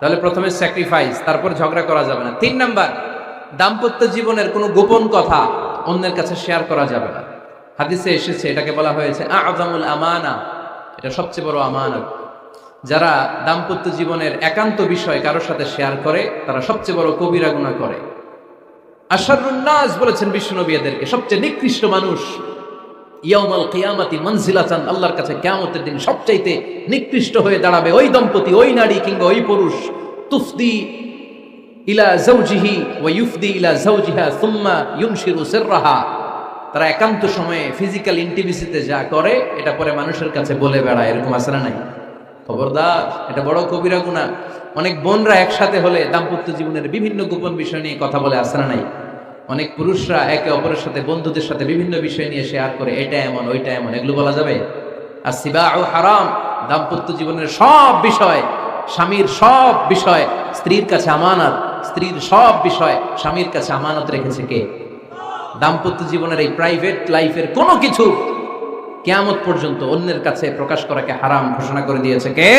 তাহলে প্রথমে স্যাক্রিফাইস তারপর ঝগড়া করা যাবে না। তিন নাম্বার, দাম্পত্য জীবনের কোনো গোপন কথা অন্যের কাছে শেয়ার করা যাবে না। হাদিসে এসেছে, এটাকে বলা হয়েছে আজামুল আমানা, এটা সবচেয়ে বড় আমানত। যারা দাম্পত্য জীবনের একান্ত বিষয় কারোর সাথে শেয়ার করে, তারা সবচেয়ে বড় কবিরা গুণা করে। আশারুন্নাস বলেছেন বিষ্ণুনবী এদেরকে, সবচেয়ে নিকৃষ্ট মানুষ। ইয়াউমাল কিয়ামাতি মনজিলাতান, আল্লাহর কাছে কিয়ামতের দিন সবচাইতে নিকৃষ্ট হয়ে দাঁড়াবে ওই দম্পতি, ওই নারী কিংবা ওই পুরুষ। তুফদি ইলা জাওজিহি ওয়া ইউফদি ইলা জাওজিহা সুম্মা ইউনশিরু সিররাহা। তারা একান্ত সময়ে ফিজিক্যাল ইন্টিমেসিতে যা করে, এটা পরে মানুষের কাছে বলে বেড়ায়, এরকম আছে না নাই? খবরদার, এটা বড় কবিরা গুণা অনেক বোনরা একসাথে হলে দাম্পত্য জীবনের বিভিন্ন গোপন বিষয় নিয়ে কথা বলে আসে না নাই? অনেক পুরুষরা একে অপরের সাথে, বন্ধুদের সাথে বিভিন্ন বিষয় নিয়ে শেয়ার করে, এটা এমন, ওইটা এমন, এগুলো বলা যাবে? আর সিবা ও হারাম, দাম্পত্য জীবনের সব বিষয়, স্বামীর সব বিষয়, স্ত্রীর কাছে আমানত, স্ত্রীর সব বিষয়, স্বামীর কাছে আমানত রেখেছে কে? দাম্পত্য জীবনের এই প্রাইভেট লাইফের কোনো কিছু কেয়ামত পর্যন্ত অন্যের কাছে প্রকাশ করাকে হারাম ঘোষণা করে দিয়েছে কে?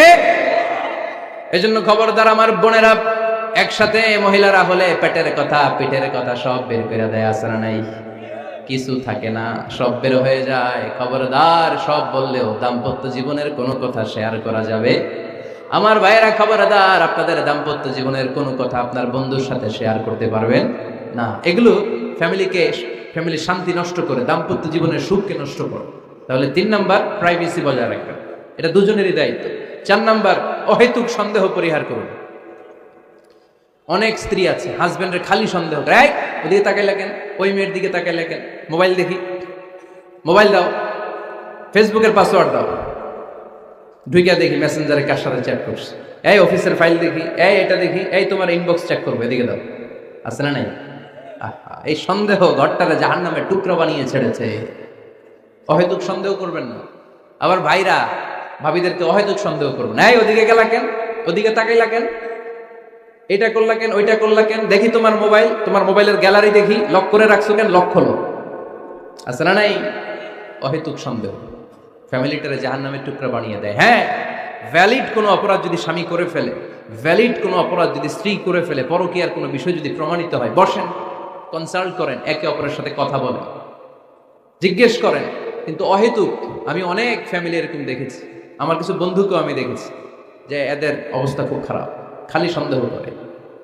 এজন্য খবরদার আমার বোনেরা একসাথে মহিলারা হলে পেটের কথা, পিঠের কথা সব বের করে দেয় আসরা নাই? কিছু থাকে না, সব বের হয়ে যায়। খবরদার সব বললেও দাম্পত্য জীবনের কোনো কথা শেয়ার করা যাবে? আমার ভাইয়েরা খবরদার, আপনাদের দাম্পত্য জীবনের কোনো কথা আপনার বন্ধুর সাথে শেয়ার করতে পারবেন? না, এগুলো ফ্যামিলিকে ফ্যামিলি শান্তি নষ্ট করে, দাম্পত্য জীবনের সুখকে নষ্ট করে। তাহলে তিন নাম্বার প্রাইভেসি বজায় রাখবেন। এটা দুজনেরই দায়িত্ব। চার নাম্বার, অহেতুক সন্দেহ পরিহার করুন। অনেক স্ত্রী আছে হাজবেন্ডের খালি সন্দেহ "এই, ওদিকে তাকাই লাগেন ওই মেয়ের দিকে তাকাই লাগেন মোবাইল দেখি। মোবাইল দাও। ফেসবুকের পাসওয়ার্ড দাও। ঢুইকা দেখি মেসেঞ্জারে কার সাথে চ্যাট করছে। এই অফিসের ফাইল দেখি এই এটা দেখি এই তোমার ইনবক্স চেক করবে এদিকে দাও। আছে না নাই? এই সন্দেহ ঘরটারে জাহান নামে টুকরা বানিয়ে ছেড়েছে। অহেতুক সন্দেহ করবেন না। আবার ভাইরা ভাবিদেরকে অহেতুক সন্দেহ করবেন এই ওদিকে গেলা কেন? ওদিকে তাকাই কেন? এটা করলা কেন, ওইটা করলা কেন? দেখি তোমার মোবাইল, তোমার মোবাইলের গ্যালারি দেখি। লক করে রাখছো কেন? লক খোলো। আছে না নাই? অহেতুক সন্দেহ। ফ্যামিলিটারে জাহান নামের টুকরা বানিয়ে দেয়। হ্যাঁ ভ্যালিড কোনো অপরাধ যদি স্বামী করে ফেলে ভ্যালিড কোনো অপরাধ যদি স্ত্রী করে ফেলে, পরকীয়ার কোনো বিষয় যদি প্রমাণিত হয়, বসেন কনসাল্ট করেন, একে অপরের সাথে কথা বলেন। জিজ্ঞেস করেন, কিন্তু অহেতুক, আমি অনেক ফ্যামিলি এরকম দেখেছি। আমার কিছু বন্ধুকেও আমি দেখেছি, যে এদের অবস্থা খুব খারাপ, খালি সন্দেহ করে।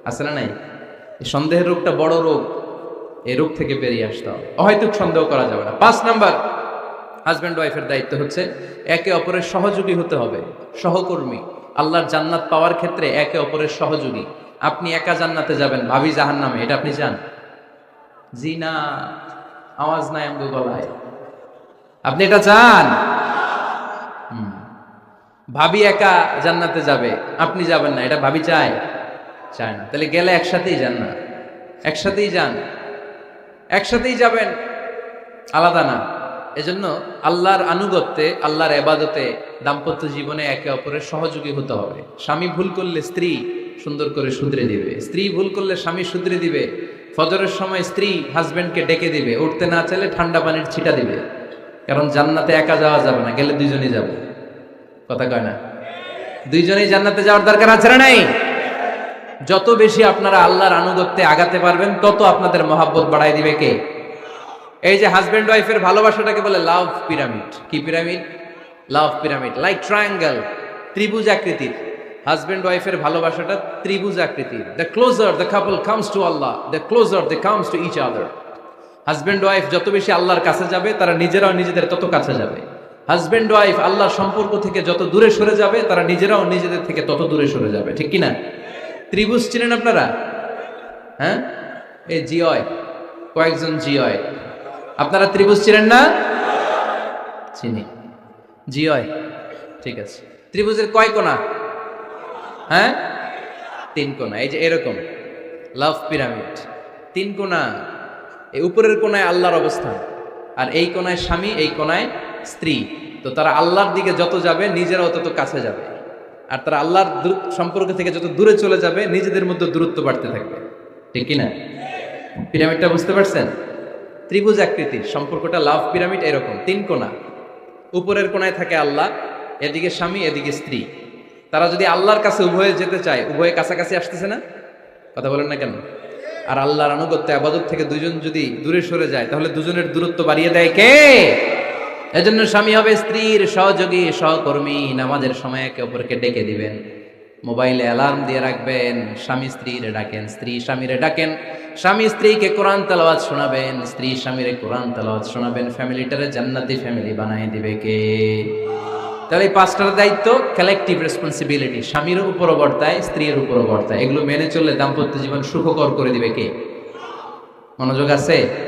আছে না নাই? সন্দেহের রোগটা বড় রোগ। এই রোগ থেকে বেরিয়ে আসতে হবে। অহেতুক সন্দেহ করা যাবে না। পাঁচ নাম্বার হাজব্যান্ড ওয়াইফের দায়িত্ব হচ্ছে একে অপরের সহযোগী হতে হবে। সহকর্মী। আল্লাহর জান্নাত পাওয়ার ক্ষেত্রে একে অপরের সহযোগী। আপনি একা জান্নাতে যাবেন, ভাবি জাহান নামে এটা আপনি চান? জি না আওয়াজ নাই আমগো গলায়। আপনি এটা চান। ভাবি একা জান্নাতে যাবে, আপনি যাবেন না। এটা ভাবি চায়? চায় না। তাহলে গেলে একসাথেই যান না। একসাথেই যান। একসাথেই যাবেন। আলাদা না। এজন্য আল্লাহর আনুগত্যে, আল্লাহর এবাদতে দাম্পত্য জীবনে একে অপরের সহযোগী হতে হবে। স্বামী ভুল করলে স্ত্রী সুন্দর করে শুধরে দিবে। স্ত্রী ভুল করলে স্বামী শুধরে দিবে। ফজরের সময় স্ত্রী হাজবেন্ডকে ডেকে দিবে। উঠতে না চাইলে ঠান্ডা পানির ছিটা দিবে। কারণ জান্নাতে একা যাওয়া যাবে না। গেলে দুইজনই যাবে। কথা কয় না? দুইজনেই জান্নাতে যাওয়ার দরকার আছে না নাই? যত বেশি আপনারা আল্লাহর আনুগত্যে আগাতে পারবেন, তত আপনাদের মহাব্বত বাড়াই দিবে কে? এই যে হাজব্যান্ড ওয়াইফের ভালোবাসাটাকে বলে লাভ পিরামিড কি pyramid love pyramid like triangle ত্রিভুজ আকৃতির। হাজব্যান্ড ওয়াইফের ভালোবাসাটা ত্রিভুজ আকৃতির। The closer the couple comes to Allah the closer the comes to each other husband wife যত বেশি আল্লাহর কাছে যাবে, তারা নিজেরাও নিজেদের তত কাছে যাবে। হাজব্যান্ড ওয়াইফ আল্লাহর সম্পর্ক থেকে যত দূরে সরে যাবে, তারা নিজেরাও নিজেদের থেকে তত দূরে সরে যাবে। ঠিক কি না ত্রিভুজ চিনেন আপনারা? হ্যাঁ? এই জিওয়, কয়েকজন জিওয়। আপনারা ত্রিভুজ চিনেন না? চিনি। জিওয়, ঠিক আছে। ত্রিভুজের কয় কোণা? হ্যাঁ? তিন কোণা, এই যে এরকম। Love pyramid. তিন কোণা। এই উপরের কোণায় আল্লাহর অবস্থান, আর এই কোনায় স্বামী, এই কোনায় স্ত্রী। তো তারা আল্লাহর দিকে যত যাবে, নিজেরাও তত কাছে যাবে। আর তারা আল্লাহর সম্পর্ক থেকে যত দূরে চলে যাবে, নিজেদের মধ্যে দূরত্ব বাড়তে থাকবে। ঠিক কি না পিরামিডটা বুঝতে পারছেন? ত্রিভুজ আকৃতির সম্পর্কটা লাভ পিরামিড এরকম, তিন কোণা। উপরের কোণায় থাকে আল্লাহ, এদিকে স্বামী, এদিকে স্ত্রী। তারা যদি আল্লাহর কাছে উভয়ে যেতে চায়, উভয়ে কাছাকাছি আসতেছে না? কথা বলেন না কেন? আর আল্লাহর আনুগত্য, আবাদত থেকে দুজন যদি দূরে সরে যায়, তাহলে দুজনের দূরত্ব বাড়িয়ে দেয় কে? এজন্য স্বামী হবে স্ত্রীর সহযোগী, সহকর্মী। নামাজের সময় একে অপরকে ডেকে দিবেন। মোবাইলে অ্যালার্ম দিয়ে রাখবেন। স্বামী স্ত্রীরে ডাকেন, স্ত্রী স্বামীরে ডাকেন। স্বামী স্ত্রীকে কোরআন তালাওয়াত শোনাবেন। স্ত্রী স্বামীরে কোরআন তালাওয়াত শোনাবেন। ফ্যামিলিটারে জান্নাতি ফ্যামিলি বানায় দিবে কে? তাহলে এই পাঁচটার দায়িত্ব কালেকটিভ রেসপন্সিবিলিটি স্বামীর উপরও বর্তায় স্ত্রীর উপরও বর্তায় এগুলো মেনে চললে দাম্পত্য জীবন সুখকর করে দিবে কে? মনোযোগ আছে?